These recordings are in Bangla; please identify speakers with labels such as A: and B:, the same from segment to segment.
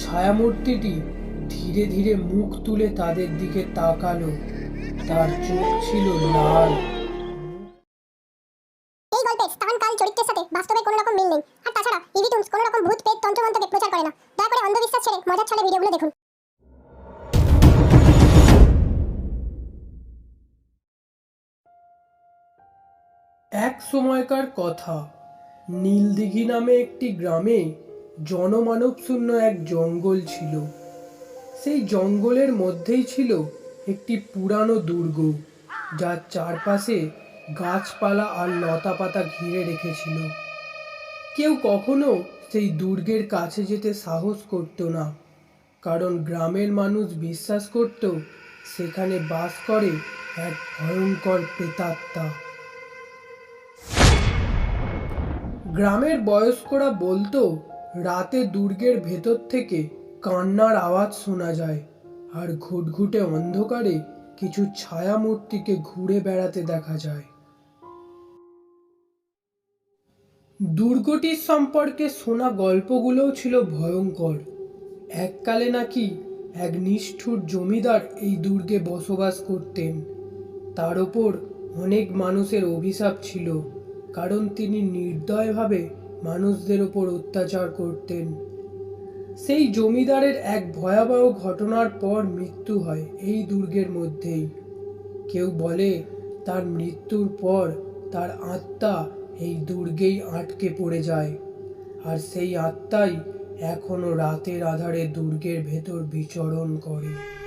A: ছায়ামূর্তিটি ধীরে ধীরে মুখ তুলে তাদের দিকে তাকালো। তার চোখ ছিল লাল।
B: এই গল্পের স্থানকাল চরিত্রের সাথে বাস্তবে কোনো রকম মিল নেই। আর তাছাড়া ইভিটুন্স কোনো রকম ভূত পেট তন্ত্রমন্ত্রকে প্রচার করে না। দয়া করে অন্ধবিশ্বাস ছেড়ে মজার ছলে ভিডিওগুলো দেখুন।
A: এক সময়কার কথা নীলদিঘি নামে একটি গ্রামে জনমানব শূন্য এক জঙ্গল ছিল। সেই জঙ্গলের মধ্যেই ছিল একটি পুরানো দুর্গ, যার চারপাশে গাছপালা আর লতাপাতা ঘিরে রেখেছিল। কেউ কখনো সেই দুর্গের কাছে যেতে সাহস করত না, কারণ গ্রামের মানুষ বিশ্বাস করত সেখানে বাস করে এক ভয়ঙ্কর প্রেতাত্মা। গ্রামের বয়স্করা বলতো রাতে দুর্গের ভেতর থেকে কান্নার আওয়াজ শোনা যায় আর ঘুটঘুটে অন্ধকারে কিছু ছায়ামূর্তিকে ঘুরে বেড়াতে দেখা যায়। দুর্গটির সম্পর্কে শোনা গল্পগুলোও ছিল ভয়ঙ্কর। এককালে নাকি এক নিষ্ঠুর জমিদার এই দুর্গে বসবাস করতেন। তার ওপর অনেক মানুষের অভিশাপ ছিল, কারণ তিনি নির্দয়ভাবে মানুষদের ওপর অত্যাচার করতেন। সেই জমিদারের এক ভয়াবহ ঘটনার পর মৃত্যু হয় এই দুর্গের মধ্যেই। কেউ বলে, তার মৃত্যুর পর তার আত্মা এই দুর্গেই আটকে পড়ে যায়। আর সেই আত্মাই এখনও রাতের আধারে দুর্গের ভেতর বিচরণ করে।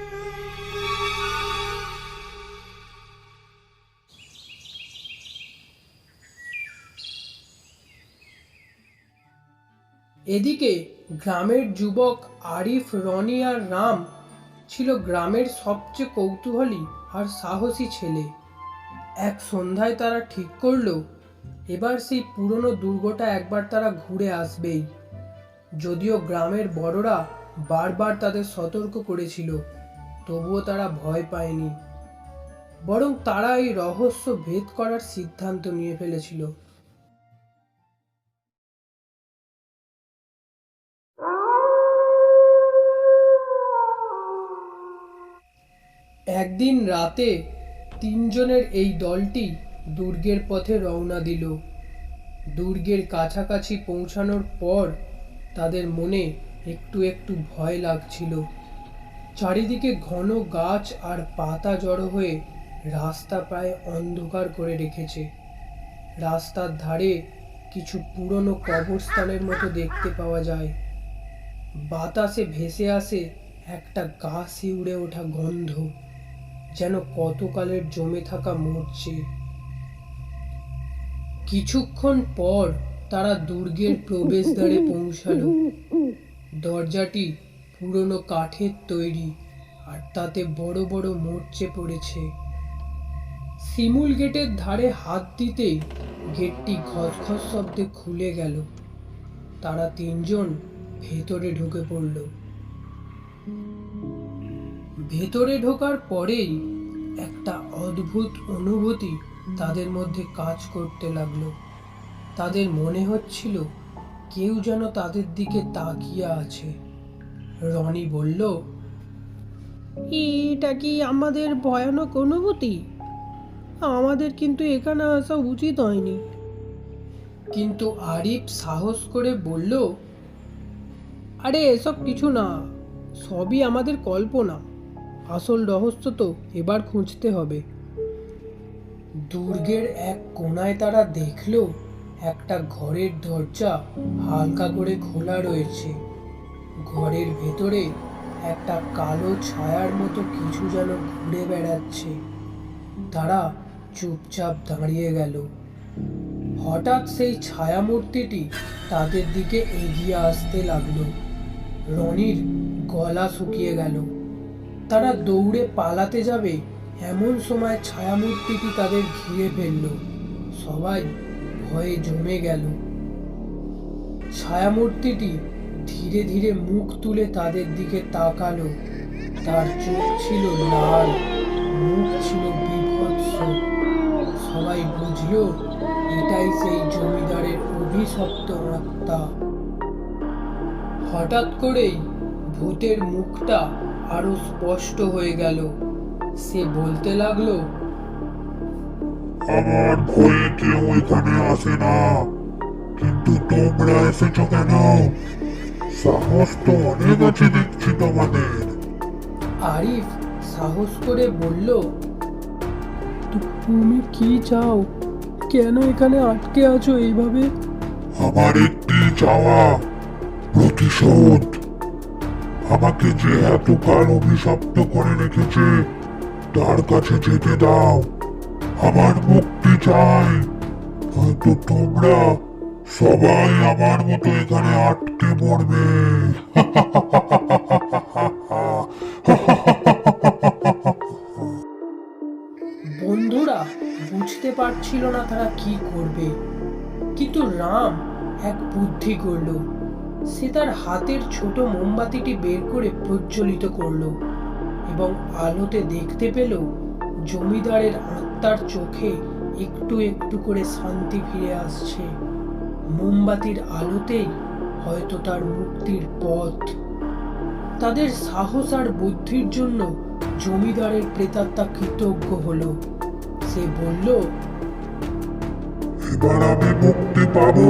A: এদিকে গ্রামের যুবক আরিফ, রনি আর রাম ছিল গ্রামের সবচেয়ে কৌতূহলী আর সাহসী ছেলে। এক সন্ধ্যায় তারা ঠিক করল, এবার সেই পুরনো দুর্গটা একবার তারা ঘুরে আসবেই। যদিও গ্রামের বড়রা বারবার তাদের সতর্ক করেছিল, তবুও তারা ভয় পায়নি। বরং তারা এই রহস্য ভেদ করার সিদ্ধান্ত নিয়ে ফেলেছিল। একদিন রাতে তিনজনের এই দলটি দুর্গের পথে রওনা দিল। দুর্গের কাছাকাছি পৌঁছানোর পর তাদের মনে একটু একটু ভয় লাগছিল। চারিদিকে ঘন গাছ আর পাতা জড়ো হয়ে রাস্তা প্রায় অন্ধকার করে রেখেছে। রাস্তার ধারে কিছু পুরনো কবরস্থানের মতো দেখতে পাওয়া যায়। বাতাসে ভেসে আসে একটা গা শিউড়ে ওঠা গন্ধ। যেন কতকালের জমে থাকা মরছে। কিছুক্ষণ পর তারা দুর্গের প্রবেশদ্বারে পৌঁছালো। দরজাটি পুরনো কাঠের তৈরি আর তাতে বড় বড় মরচে পড়েছে। শিমুল গেটের ধারে হাত দিতেই গেটটি খসখস শব্দে খুলে গেল। তারা তিনজন ভেতরে ঢুকে পড়ল। ভেতরে ঢোকার পরেই একটা অদ্ভুত অনুভূতি তাদের মধ্যে কাজ করতে লাগল। তাদের মনে হচ্ছিল কেউ যেন তাদের দিকে তাকিয়ে আছে। রনি বলল
C: এটা কি আমাদের ভয়ানক অনুভূতি? আমাদের কিন্তু এখানে আসা উচিত হয়নি।
A: কিন্তু আরিফ সাহস করে বলল
C: আরে এসব কিছু না সবই আমাদের কল্পনা। আসল রহস্য তো এবার খুঁজতে হবে।
A: দুর্গের এক কোনায় তারা দেখল একটা ঘরের দরজা হালকা করে খোলা রয়েছে। ঘরের ভেতরে একটা কালো ছায়ার মতো কিছু যেন ঘুরে বেড়াচ্ছে। তারা চুপচাপ দাঁড়িয়ে গেল। হঠাৎ সেই ছায়ামূর্তিটি তাদের দিকে এগিয়ে আসতে লাগল। রনির গলা শুকিয়ে গেল। তারা দৌড়ে পালাতে যাবে, এমন সময় ছায়ামূর্তিটি তাদের ঘিরে ফেলল। সবাই ভয়ে জমে গেল। ছায়ামূর্তিটি ধীরে ধীরে মুখ তুলে তাদের দিকে তাকালো। তার চোখ ছিল লাল, মুখ ছিল বিভৎস। সবাই বুঝলো, এটাই সেই জমিদারের অভিশপ্ত আত্মা। হঠাৎ করেই ভূতের মুখটা আরও স্পষ্ট হয়ে গেল। সে বলতে লাগল
D: আমার ভয়ে কেউ এখানে আসে না। কিন্তু তোমরা এসেছ কেন? সাহস তো অনেক আছে দেখছি তোমাদের।
A: আরিফ সাহস করে বলল
C: তুমি কি চাও? কেন এখানে আটকে আছো এইভাবে?
D: আমার একটি চাওয়া প্রতিশোধ। আমাকে যে এতকাল অভিশপ্ত করে রেখেছে, তার কাছে যেতে দাও। আমার মুক্তি চাই। হয়তো তোমরা সবাই আমার মতো এখানে আটকে পড়বে
A: বন্ধুরা, বুঝতে পারছিল না তারা কি করবে। কিন্তু রাম এক বুদ্ধি করল। সে তার হাতের ছোট মোমবাতিটি বের করে প্রজ্বলিত করল এবং আলোতে দেখতে পেল জমিদারের আত্মার চোখে একটু একটু করে শান্তি ফিরে আসছে। মোমবাতির আলোতেই হয়তো তার মুক্তির পথ। তাদের সাহস আর বুদ্ধির জন্য জমিদারের প্রেতাত্মা কৃতজ্ঞ হলো। সে বলল,
D: এবার আমি মুক্তি পাবো।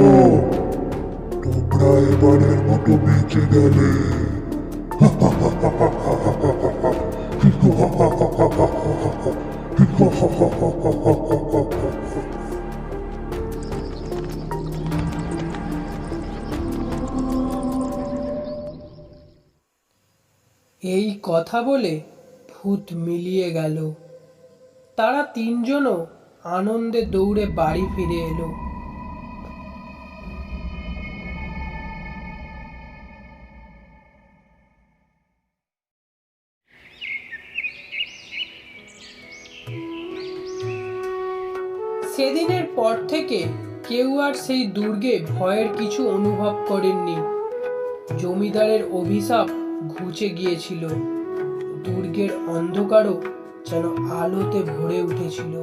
D: এবারের মতো বেঁচে গেলে।
A: এই কথা বলে ভূত মিলিয়ে গেল। তারা তিনজনও আনন্দে দৌড়ে বাড়ি ফিরে এলো। সেদিনের পর থেকে কেউ আর সেই দুর্গে ভয়ের কিছু অনুভব করেননি। জমিদারের অভিশাপ ঘুচে গিয়েছিল। দুর্গের অন্ধকারও যেন আলোতে ভরে উঠেছিল।